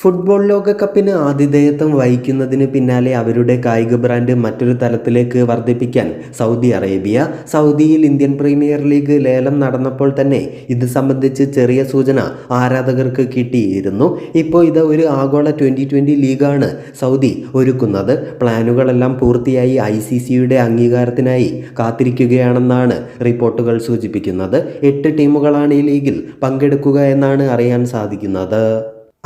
Football ലോകകപ്പിന് ആതിഥേയത്വം വഹിക്കുന്നതിന് പിന്നാലെ അവരുടെ കായിക ബ്രാൻഡ് മറ്റൊരു തലത്തിലേക്ക് വർദ്ധിപ്പിക്കാൻ സൗദി അറേബ്യ സൗദിയിൽ ഇന്ത്യൻ പ്രീമിയർ ലീഗ് ലേലം നടന്നപ്പോൾ തന്നെ ഇത് സംബന്ധിച്ച് ചെറിയ സൂചന ആരാധകർക്ക് കിട്ടിയിരുന്നു. ഇപ്പോൾ ഇത് ഒരു ആഗോള ട്വന്റി ട്വന്റി ലീഗാണ് സൗദി ഒരുക്കുന്നത്. പ്ലാനുകളെല്ലാം പൂർത്തിയായി ഐ സി സിയുടെ അംഗീകാരത്തിനായി കാത്തിരിക്കുകയാണെന്നാണ് റിപ്പോർട്ടുകൾ സൂചിപ്പിക്കുന്നത്. എട്ട് ടീമുകളാണ് ഈ ലീഗിൽ പങ്കെടുക്കുക എന്നാണ് അറിയാൻ സാധിക്കുന്നത്.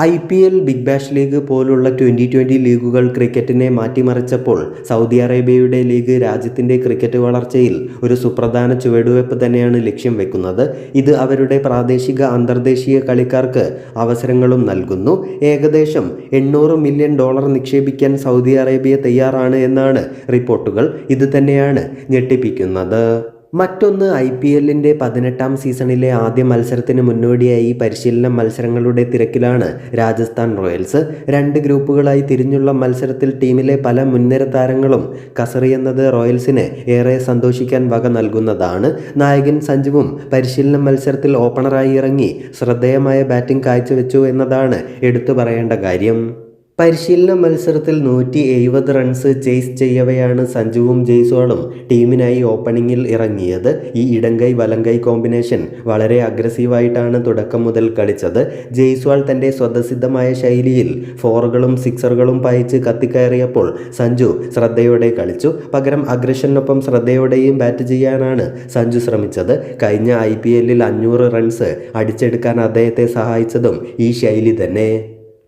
I P L Big Bash League പോലുള്ള ട്വന്റി ട്വന്റി ലീഗുകൾ ക്രിക്കറ്റിനെ മാറ്റിമറിച്ചപ്പോൾ സൗദി അറേബ്യയുടെ ലീഗ് രാജ്യത്തിന്റെ ക്രിക്കറ്റ് വളർച്ചയിൽ ഒരു സുപ്രധാന ചുവടുവയ്പ് തന്നെയാണ് ലക്ഷ്യം വെക്കുന്നത്. ഇത് അവരുടെ പ്രാദേശിക അന്തർദേശീയ കളിക്കാർക്ക് അവസരങ്ങളും നൽകുന്നു. ഏകദേശം എണ്ണൂറ് മില്യൺ ഡോളർ നിക്ഷേപിക്കാൻ സൗദി അറേബ്യ തയ്യാറാണ് എന്നാണ് റിപ്പോർട്ടുകൾ. ഇത് തന്നെയാണ് ഞെട്ടിപ്പിക്കുന്നത്. മറ്റൊന്ന് ഐ പി എല്ലിന്റെ പതിനെട്ടാം സീസണിലെ ആദ്യ മത്സരത്തിന് മുന്നോടിയായി പരിശീലന മത്സരങ്ങളുടെ തിരക്കിലാണ് രാജസ്ഥാൻ റോയൽസ്. രണ്ട് ഗ്രൂപ്പുകളായി തിരിഞ്ഞുള്ള മത്സരത്തിൽ ടീമിലെ പല മുൻനിര താരങ്ങളും കസറിയെന്നത് റോയൽസിന് ഏറെ സന്തോഷിക്കാൻ വക നൽകുന്നതാണ്. നായകൻ സഞ്ജുവും പരിശീലന മത്സരത്തിൽ ഓപ്പണറായി ഇറങ്ങി ശ്രദ്ധേയമായ ബാറ്റിംഗ് കാഴ്ചവെച്ചു എന്നതാണ് എടുത്തു പറയേണ്ട കാര്യം. പരിശീലന മത്സരത്തിൽ നൂറ്റി എഴുപത് റൺസ് ചേസ് ചെയ്യവെയാണ് സഞ്ജുവും ജയ്സോളും ടീമിനായി ഓപ്പണിങ്ങിൽ ഇറങ്ങിയത്. ഈ ഇടങ്കൈ വലങ്കൈ കോമ്പിനേഷൻ വളരെ അഗ്രസീവായിട്ടാണ് തുടക്കം മുതൽ കളിച്ചത്. ജയ്സ്വാൾ തന്റെ സ്വതസിദ്ധമായ ശൈലിയിൽ ഫോറുകളും സിക്സറുകളും പായിച്ച് കത്തിക്കയറിയപ്പോൾ സഞ്ജു ശ്രദ്ധയോടെ കളിച്ചു. പകരം അഗ്രഷനൊപ്പം ശ്രദ്ധയോടെയും ബാറ്റ് ചെയ്യാനാണ് സഞ്ജു ശ്രമിച്ചത്. കഴിഞ്ഞ ഐ പി എല്ലിൽ അഞ്ഞൂറ് റൺസ് അടിച്ചെടുക്കാൻ അദ്ദേഹത്തെ സഹായിച്ചതും ഈ ശൈലി തന്നെ.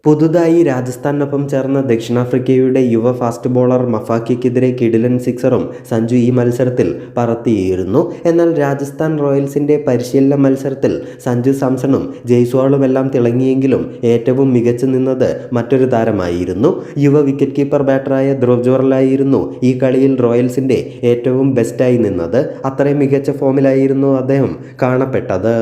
പുതുതായി രാജസ്ഥാനൊപ്പം ചേർന്ന ദക്ഷിണാഫ്രിക്കയുടെ യുവ ഫാസ്റ്റ് ബോളർ മഫാക്കിക്കെതിരെ കിടിലൻ സിക്സറും സഞ്ജു ഈ മത്സരത്തിൽ പറത്തിയിരുന്നു. എന്നാൽ രാജസ്ഥാൻ റോയൽസിന്റെ പരിശീലന മത്സരത്തിൽ സഞ്ജു സാംസണും ജയ്സ്വാളുമെല്ലാം തിളങ്ങിയെങ്കിലും ഏറ്റവും മികച്ചു നിന്നത് മറ്റൊരു താരമായിരുന്നു. യുവ വിക്കറ്റ് കീപ്പർ ബാറ്ററായ ധ്രുവ് ജോറലായിരുന്നു ഈ കളിയിൽ റോയൽസിന്റെ ഏറ്റവും ബെസ്റ്റായി നിന്നത്. അത്രയും മികച്ച ഫോമിലായിരുന്നു അദ്ദേഹം കാണപ്പെട്ടത്.